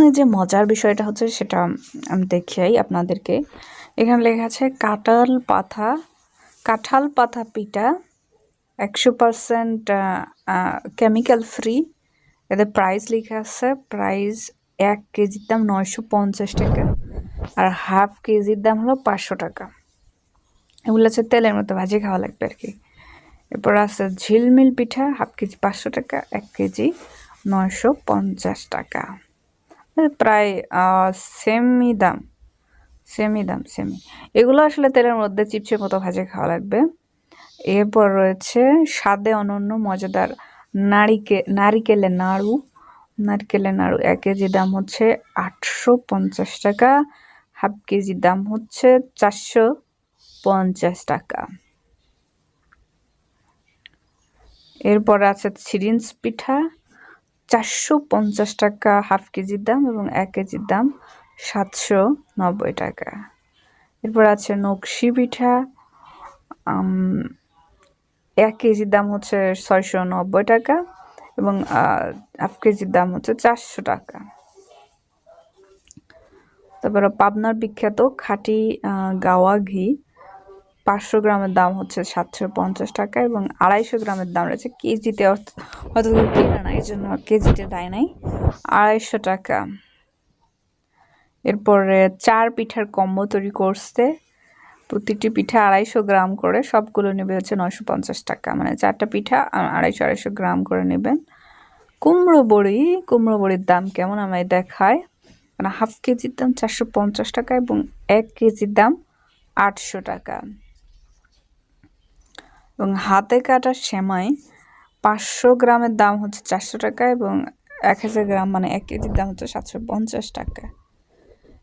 এখানে যে মজার বিষয়টা হচ্ছে সেটা আমি দেখাই আপনাদেরকে। এখানে লেখা আছে, কাঁঠাল পাতা কাঁঠাল পাতা পিঠা, একশো পারসেন্ট কেমিক্যাল ফ্রি এদের প্রাইস লেখা আছে প্রাইস এক কেজির দাম নয়শো পঞ্চাশ টাকা আর হাফ কেজির দাম হলো পাঁচশো টাকা। এগুলো হচ্ছে তেলের মতো ভাজি খাওয়া লাগবে আর কি। এরপর আছে, ঝিলমিল পিঠা হাফ কেজি পাঁচশো টাকা, এক কেজি নয়শো পঞ্চাশ টাকা। প্রায় সেমই দাম। সেমই দাম, সেমি। এগুলো আসলে তেলের মধ্যে চিপসের মতো ভাজে খাওয়া লাগবে। এরপর রয়েছে স্বাদে অনন্য মজাদার নারিকে নারিকেলের নাড়ু। নারকেলের নাড়ু এক কেজি দাম হচ্ছে আটশো পঞ্চাশ টাকা। হাফ কেজি দাম হচ্ছে চারশো পঞ্চাশ টাকা। এরপর আছে সিরিঞ্জ পিঠা। চারশো পঞ্চাশ টাকা হাফ কেজির দাম এবং এক কেজির দাম সাতশো নব্বই টাকা। এরপর আছে নকশি পিঠা এক কেজির দাম হচ্ছে ছয়শো নব্বই টাকা এবং হাফ কেজির দাম হচ্ছে চারশো টাকা। তারপরে পাবনার বিখ্যাত খাঁটি গাওয়া ঘি। পাঁচশো গ্রামের দাম হচ্ছে সাতশো পঞ্চাশ টাকা এবং আড়াইশো গ্রামের দাম রয়েছে কেজিতে হয়তো কেনা না, এই জন্য কেজিতে দেয় নাই। আড়াইশো টাকা। এরপরে চার পিঠার কম্বো তৈরি করছে। প্রতিটি পিঠা আড়াইশো গ্রাম করে, সবগুলো নেবে হচ্ছে নয়শো পঞ্চাশ টাকা। মানে চারটা পিঠা আড়াইশো আড়াইশো গ্রাম করে নেবেন। কুমড়ো বড়ি, কুমড়ো বড়ির দাম কেমন আমায় দেখায়? মানে হাফ কেজির দাম চারশো পঞ্চাশ টাকা এবং এক কেজির দাম আটশো টাকা। এবং হাতে কাটা সেমাই পাঁচশো গ্রামের দাম হচ্ছে চারশো টাকা এবং এক হাজার গ্রাম মানে এক কেজির দাম হচ্ছে সাতশো পঞ্চাশ টাকা।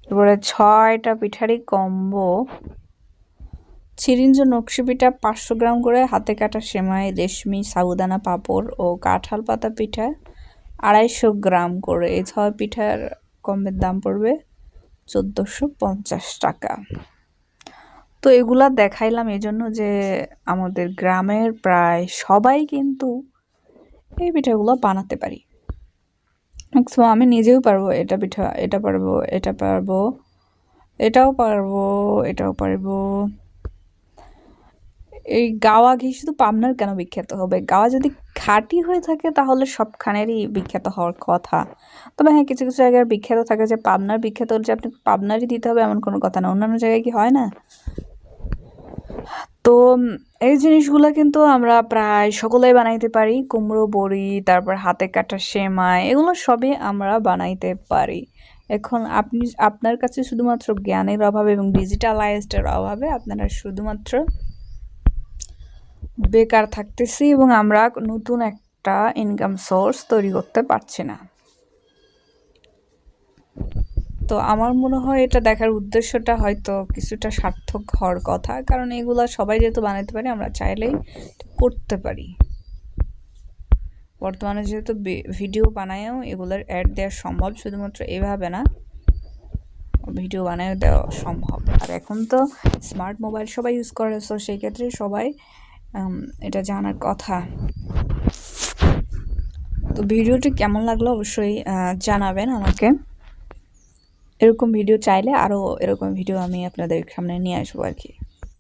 এরপরে ছয়টা পিঠারই কম্বো। চিরিঞ্জ নকশি পিঠা পাঁচশো গ্রাম করে, হাতে কাটা সেমাই, রেশমি, সাবুদানা পাঁপড় ও কাঁঠাল পাতা পিঠা আড়াইশো গ্রাম করে। এই ছয় পিঠার কম্বের দাম পড়বে চোদ্দোশো পঞ্চাশ টাকা। তো এগুলা দেখাইলাম এই জন্য যে আমাদের গ্রামের প্রায় সবাই কিন্তু এই পিঠাগুলো বানাতে পারি। ম্যাক্সিমাম আমি নিজেও পারব এটা পিঠা, এটা পারব এটা পারব, এটাও পারব এটাও পারব। এই গাওয়া ঘি শুধু পাবনার কেন বিখ্যাত হবে? গাওয়া যদি খাঁটি হয়ে থাকে তাহলে সবখানেরই বিখ্যাত হওয়ার কথা। তবে হ্যাঁ কিছু কিছু জায়গায় বিখ্যাত থাকে যে পাবনার বিখ্যাত যে আপনি পাবনারই দিতে হবে এমন কোনো কথা না। অন্যান্য জায়গায় কি হয় না? তো এই জিনিসগুলো কিন্তু আমরা প্রায় সকলেই বানাইতে পারি। কুমড়ো, বড়ি, তারপর হাতে কাটা সেমাই, এগুলো সবই আমরা বানাইতে পারি। এখন আপনি, আপনার কাছে শুধুমাত্র জ্ঞানের অভাবে এবং ডিজিটালাইজডের অভাবে আপনারা শুধুমাত্র বেকার থাকতেছি এবং আমরা নতুন একটা ইনকাম সোর্স তৈরি করতে পারছি না। তো আমার মনে হয় এটা দেখার উদ্দেশ্যটা হয়তো কিছুটা সার্থক হওয়ার কথা। কারণ এগুলো সবাই যেহেতু বানাতে পারি, আমরা চাইলেই করতে পারি। বর্তমানে যেহেতু ভিডিও বানায়ও এগুলোর অ্যাড দেওয়া সম্ভব, শুধুমাত্র এভাবে না, ভিডিও বানায় দেওয়া সম্ভব। আর এখন তো স্মার্ট মোবাইল সবাই ইউজ করে সো সেই ক্ষেত্রে সবাই এটা জানার কথা। তো ভিডিওটি কেমন লাগল অবশ্যই জানাবেন আমাকে। এরকম ভিডিও চাইলে আরও এরকম ভিডিও আমি আপনাদের সামনে নিয়ে আসব আর কি।